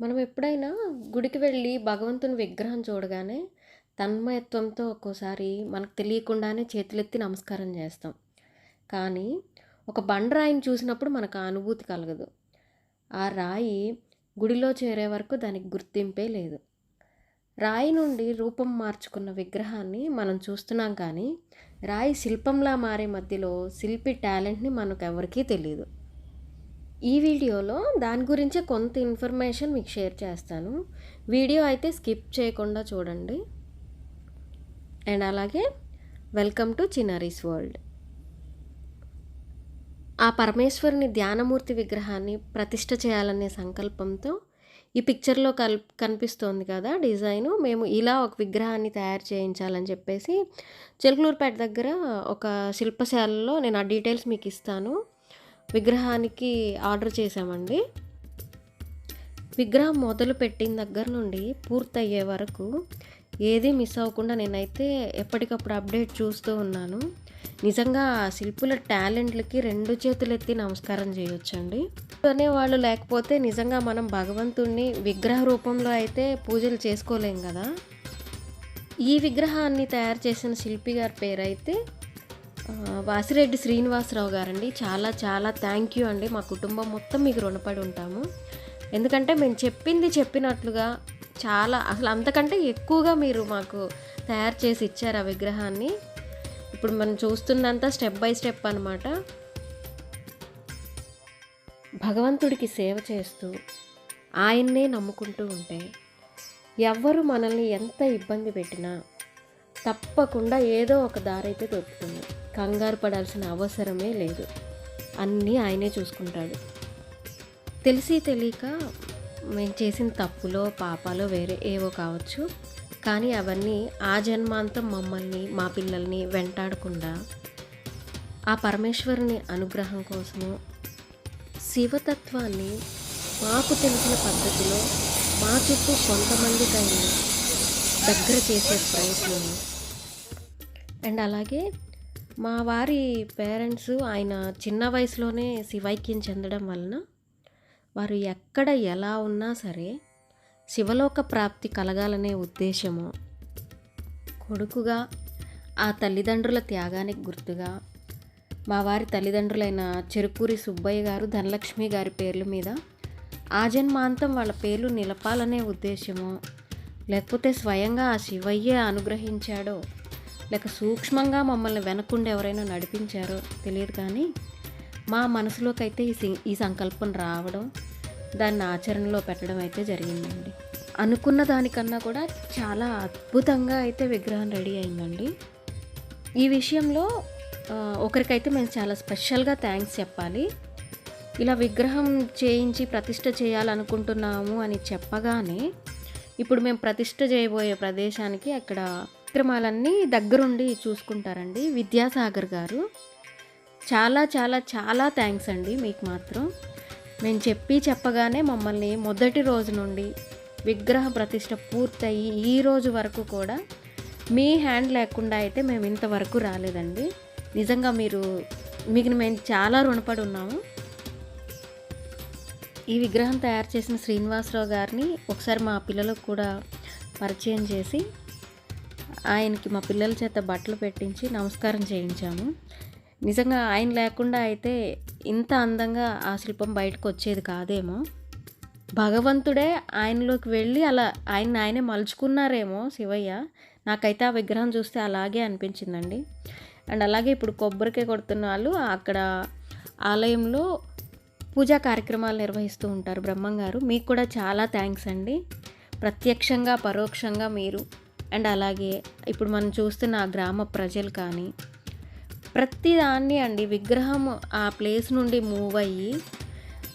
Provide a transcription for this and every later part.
మనం ఎప్పుడైనా గుడికి వెళ్ళి భగవంతుని విగ్రహం చూడగానే తన్మయత్వంతో ఒక్కోసారి మనకు తెలియకుండానే చేతులెత్తి నమస్కారం చేస్తాం. కానీ ఒక బండరాయిని చూసినప్పుడు మనకు ఆ అనుభూతి కలగదు. ఆ రాయి గుడిలో చేరే వరకు దానికి గుర్తింపే లేదు. రాయి నుండి రూపం మార్చుకున్న విగ్రహాన్ని మనం చూస్తున్నాం కానీ రాయి శిల్పంలా మారే మధ్యలో శిల్పి టాలెంట్ని మనకు ఎవరికీ తెలియదు. ఈ వీడియోలో దాని గురించే కొంత ఇన్ఫర్మేషన్ మీకు షేర్ చేస్తాను. వీడియో అయితే స్కిప్ చేయకుండా చూడండి. అండ్ అలాగే వెల్కమ్ టు చిన్నారీస్ వరల్డ్. ఆ పరమేశ్వరుని ధ్యానమూర్తి విగ్రహాన్ని ప్రతిష్ట చేయాలనే సంకల్పంతో ఈ పిక్చర్లో కల్ కనిపిస్తోంది కదా డిజైను. మేము ఇలా ఒక విగ్రహాన్ని తయారు చేయించాలని చెప్పేసి చిలుకలూరుపేట దగ్గర ఒక శిల్పశాలలో నేను ఆ డీటెయిల్స్ మీకు ఇస్తాను. విగ్రహానికి ఆర్డర్ చేశామండి. విగ్రహం మొదలు పెట్టిన దగ్గర నుండి పూర్తయ్యే వరకు ఏది మిస్ అవ్వకుండా నేనైతే ఎప్పటికప్పుడు అప్డేట్ చూస్తూ ఉన్నాను. నిజంగా శిల్పుల టాలెంట్లకి రెండు చేతులు ఎత్తి నమస్కారం చేయొచ్చండి. అనే వాళ్ళు లేకపోతే నిజంగా మనం భగవంతుణ్ణి విగ్రహ రూపంలో అయితే పూజలు చేసుకోలేం కదా. ఈ విగ్రహాన్ని తయారు చేసిన శిల్పి గారి పేరు అయితే వాసిరెడ్డి శ్రీనివాసరావు గారండి. చాలా చాలా థ్యాంక్ యూ అండి. మా కుటుంబం మొత్తం మీకు రుణపడి ఉంటాము. ఎందుకంటే మేము చెప్పింది చెప్పినట్లుగా చాలా అసలు అంతకంటే ఎక్కువగా మీరు మాకు తయారు చేసి ఇచ్చారు ఆ విగ్రహాన్ని. ఇప్పుడు మనం చూస్తున్నంత స్టెప్ బై స్టెప్ అనమాట భగవంతుడికి సేవ చేస్తూ ఆయన్నే నమ్ముకుంటూ ఉంటే ఎవ్వరు మనల్ని ఎంత ఇబ్బంది పెట్టినా తప్పకుండా ఏదో ఒక దారైతే దొరుకుతుంది. కంగారు పడాల్సిన అవసరమే లేదు. అన్నీ ఆయనే చూసుకుంటాడు. తెలిసి తెలియక మేము చేసిన తప్పులో పాపాలో వేరే ఏవో కావచ్చు. కానీ అవన్నీ ఆ జన్మాంతం మమ్మల్ని మా పిల్లల్ని వెంటాడకుండా ఆ పరమేశ్వరుని అనుగ్రహం కోసము శివతత్వాన్ని మాకు తెలిసిన పద్ధతిలో మా చుట్టూ కొంతమందికైనా దగ్గర చేసే ప్రయత్నం అండ్ అలాగే మా వారి పేరెంట్స్ ఆయన చిన్న వయసులోనే శివైక్యం చెందడం వలన వారు ఎక్కడ ఎలా ఉన్నా సరే శివలోక ప్రాప్తి కలగాలనే ఉద్దేశము. కొడుకుగా ఆ తల్లిదండ్రుల త్యాగానికి గుర్తుగా మా వారి తల్లిదండ్రులైన చెరుకూరి సుబ్బయ్య గారు ధనలక్ష్మి గారి పేర్ల మీద ఆ జన్మాంతం వాళ్ళ పేర్లు నిలపాలనే ఉద్దేశము. లేకపోతే స్వయంగా ఆ శివయ్యే అనుగ్రహించాడో లేక సూక్ష్మంగా మమ్మల్ని వెనకుండా ఎవరైనా నడిపించారో తెలియదు కానీ మా మనసులోకి అయితే ఈ ఈ సంకల్పం రావడం దాన్ని ఆచరణలో పెట్టడం అయితే జరిగిందండి. అనుకున్న దానికన్నా కూడా చాలా అద్భుతంగా అయితే విగ్రహం రెడీ అయిందండి. ఈ విషయంలో ఒకరికైతే మేము చాలా స్పెషల్గా థ్యాంక్స్ చెప్పాలి. ఇలా విగ్రహం చేయించి ప్రతిష్ట చేయాలనుకుంటున్నాము అని చెప్పగానే ఇప్పుడు మేము ప్రతిష్ట చేయబోయే ప్రదేశానికి అక్కడ కార్యక్రమాలన్నీ దగ్గరుండి చూసుకుంటారండి. విద్యాసాగర్ గారు. చాలా చాలా చాలా థ్యాంక్స్ అండి మీకు మాత్రం. మేము చెప్పి చెప్పగానే మమ్మల్ని మొదటి రోజు నుండి విగ్రహ ప్రతిష్ట పూర్తయి ఈ రోజు వరకు కూడా మీ హ్యాండ్ లేకుండా అయితే మేము ఇంతవరకు రాలేదండి. నిజంగా మీరు మీకు మేము చాలా రుణపడి ఉన్నాము. ఈ విగ్రహం తయారు చేసిన శ్రీనివాసరావు గారిని ఒకసారి మా పిల్లలకు కూడా పరిచయం చేసి ఆయనకి మా పిల్లల చేత బట్టలు పెట్టించి నమస్కారం చేయించాము. నిజంగా ఆయన లేకుండా అయితే ఇంత అందంగా ఆ శిల్పం బయటకు వచ్చేది కాదేమో. భగవంతుడే ఆయనలోకి వెళ్ళి అలా ఆయన ఆయనే మలుచుకున్నారేమో శివయ్య. నాకైతే ఆ విగ్రహం చూస్తే అలాగే అనిపించిందండి. అండ్ అలాగే ఇప్పుడు కొబ్బరికాయ కొడుతున్న వాళ్ళు అక్కడ ఆలయంలో పూజా కార్యక్రమాలు నిర్వహిస్తూ ఉంటారు బ్రహ్మంగారు. మీకు కూడా చాలా థ్యాంక్స్ అండి. ప్రత్యక్షంగా పరోక్షంగా మీరు అండ్ అలాగే ఇప్పుడు మనం చూస్తున్న ఆ గ్రామ ప్రజలు కానీ ప్రతిదాన్ని అండి విగ్రహం ఆ ప్లేస్ నుండి మూవ్ అయ్యి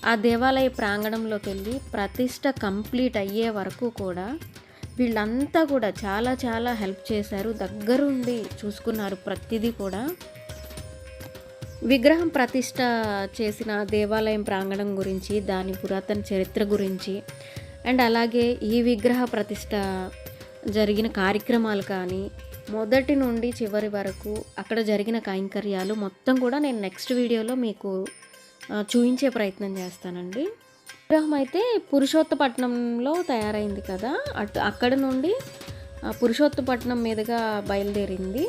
ఆ దేవాలయ ప్రాంగణంలోకి వెళ్ళి ప్రతిష్ట కంప్లీట్ అయ్యే వరకు కూడా వీళ్ళంతా కూడా చాలా చాలా హెల్ప్ చేశారు. దగ్గరుండి చూసుకున్నారు ప్రతిదీ కూడా. విగ్రహం ప్రతిష్ట చేసిన దేవాలయం ప్రాంగణం గురించి దాని పురాతన చరిత్ర గురించి అండ్ అలాగే ఈ విగ్రహ ప్రతిష్ట జరిగిన కార్యక్రమాలు కానీ మొదటి నుండి చివరి వరకు అక్కడ జరిగిన కైంకర్యాలు మొత్తం కూడా నేను నెక్స్ట్ వీడియోలో మీకు చూపించే ప్రయత్నం చేస్తానండి. విగ్రహం అయితే పురుషోత్తపట్నంలో తయారైంది కదా. అటు అక్కడ నుండి పురుషోత్తపట్నం మీదుగా బయలుదేరింది.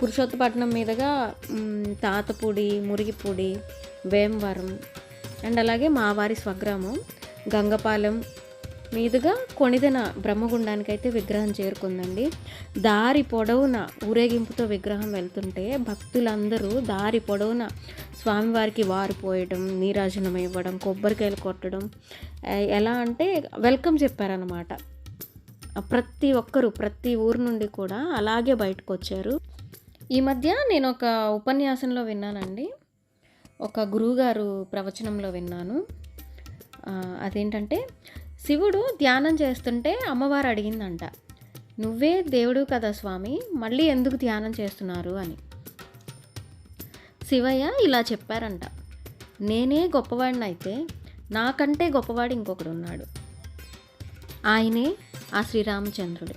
పురుషోత్తపట్నం మీదుగా తాతపూడి మురిగిపూడి వేమవరం అండ్ అలాగే మావారి స్వగ్రామం గంగపాలెం మీదుగా కొణిదెన బ్రహ్మగుండానికి అయితే విగ్రహం చేరుకుందండి. దారి పొడవున ఊరేగింపుతో విగ్రహం వెళ్తుంటే భక్తులందరూ దారి పొడవున స్వామివారికి వారు పోయడం నీరాజనం ఇవ్వడం కొబ్బరికాయలు కొట్టడం ఎలా అంటే వెల్కమ్ చెప్పారనమాట ప్రతి ఒక్కరు ప్రతి ఊరు నుండి కూడా అలాగే బయటకు వచ్చారు ఈ మధ్య నేను ఒక ఉపన్యాసంలో విన్నానండి. ఒక గురువుగారు ప్రవచనంలో విన్నాను. అదేంటంటే శివుడు ధ్యానం చేస్తుంటే అమ్మవారు అడిగిందంట నువ్వే దేవుడు కదా స్వామి మళ్ళీ ఎందుకు ధ్యానం చేస్తున్నారు? అని. శివయ్య ఇలా చెప్పారంట నేనే గొప్పవాడినైతే నాకంటే గొప్పవాడు ఇంకొకడు ఉన్నాడు. ఆయనే ఆ శ్రీరామచంద్రుడు.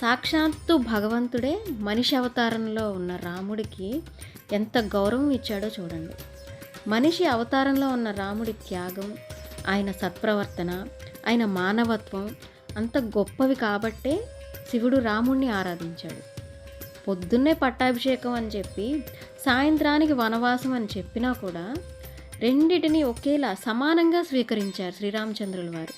సాక్షాత్తు భగవంతుడే మనిషి అవతారంలో ఉన్న రాముడికి ఎంత గౌరవం ఇచ్చాడో చూడండి. మనిషి అవతారంలో ఉన్న రాముడి త్యాగం ఆయన సత్ప్రవర్తన ఆయన మానవత్వం అంత గొప్పవి కాబట్టే శివుడు రాముణ్ణి ఆరాధించాడు. పొద్దున్నే పట్టాభిషేకం అని చెప్పి సాయంత్రానికి వనవాసం అని చెప్పినా కూడా రెండిటిని ఒకేలా సమానంగా స్వీకరించారు శ్రీరామచంద్రుల వారు.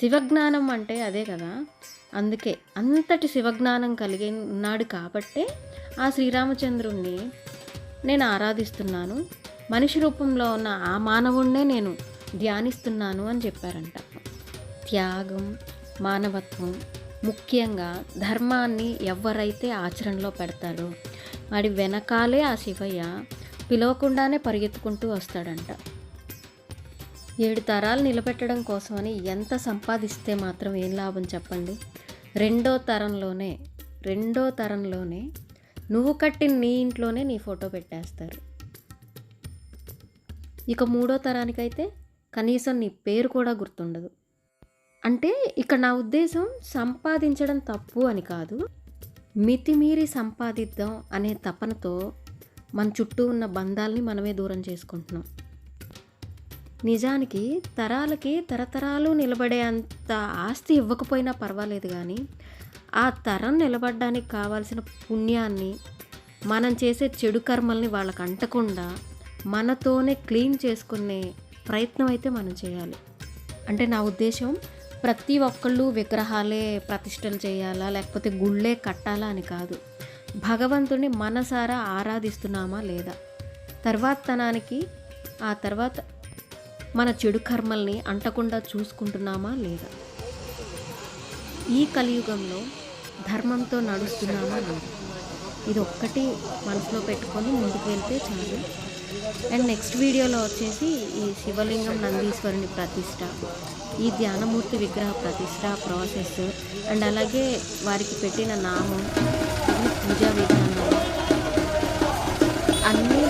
శివజ్ఞానం అంటే అదే కదా. అందుకే అంతటి శివజ్ఞానం కలిగి ఉన్నాడు కాబట్టే ఆ శ్రీరామచంద్రుణ్ణి నేను ఆరాధిస్తున్నాను. మనిషి రూపంలో ఉన్న ఆ మానవుణ్ణే నేను ధ్యానిస్తున్నాను అని చెప్పారంట. త్యాగం మానవత్వం ముఖ్యంగా ధర్మాన్ని ఎవరైతే ఆచరణలో పెడతారో వాడి వెనకాలే ఆ శివయ్య పిలవకుండానే పరిగెత్తుకుంటూ వస్తాడంట. ఏడు తరాలు నిలబెట్టడం కోసమని ఎంత సంపాదిస్తే మాత్రం ఏం లాభం చెప్పండి? రెండో తరంలోనే రెండో తరంలోనే నువ్వు కట్టిన నీ ఇంట్లోనే నీ ఫోటో పెట్టేస్తారు. ఇక మూడో తరానికైతే కనీసం నీ పేరు కూడా గుర్తుండదు. అంటే ఇక్కడ నా ఉద్దేశం సంపాదించడం తప్పు అని కాదు. మితిమీరి సంపాదిద్దాం అనే తపనతో మన చుట్టూ ఉన్న బంధాలని మనమే దూరం చేసుకుంటున్నాం. నిజానికి తరాలకి తరతరాలు నిలబడే అంత ఆస్తి ఇవ్వకపోయినా పర్వాలేదు కానీ ఆ తరం నిలబడడానికి కావాల్సిన పుణ్యాన్ని మనం చేసే చెడు కర్మల్ని వాళ్ళకి అంటకుండా మనతోనే క్లీన్ చేసుకునే ప్రయత్నం అయితే మనం చేయాలి. అంటే నా ఉద్దేశం ప్రతి ఒక్కళ్ళు విగ్రహాలే ప్రతిష్టలు చేయాలా లేకపోతే గుళ్ళే కట్టాలా అని కాదు. భగవంతుని మనసారా ఆరాధిస్తున్నామా లేదా? తర్వాత తనానికి ఆ తర్వాత మన చెడు కర్మల్ని అంటకుండా చూసుకుంటున్నామా లేదా? ఈ కలియుగంలో ధర్మంతో నడుస్తున్నామా లేదా? ఇది ఒక్కటి మనసులో పెట్టుకొని ముందుకు వెళ్తే చాలు. అండ్ నెక్స్ట్ వీడియోలో వచ్చేసి ఈ శివలింగం నందీశ్వరుని ప్రతిష్ట. ఈ ధ్యానమూర్తి విగ్రహ ప్రతిష్ట ప్రాసెస్ అండ్ అలాగే వారికి పెట్టిన నామం పూజా విధానం అన్నీ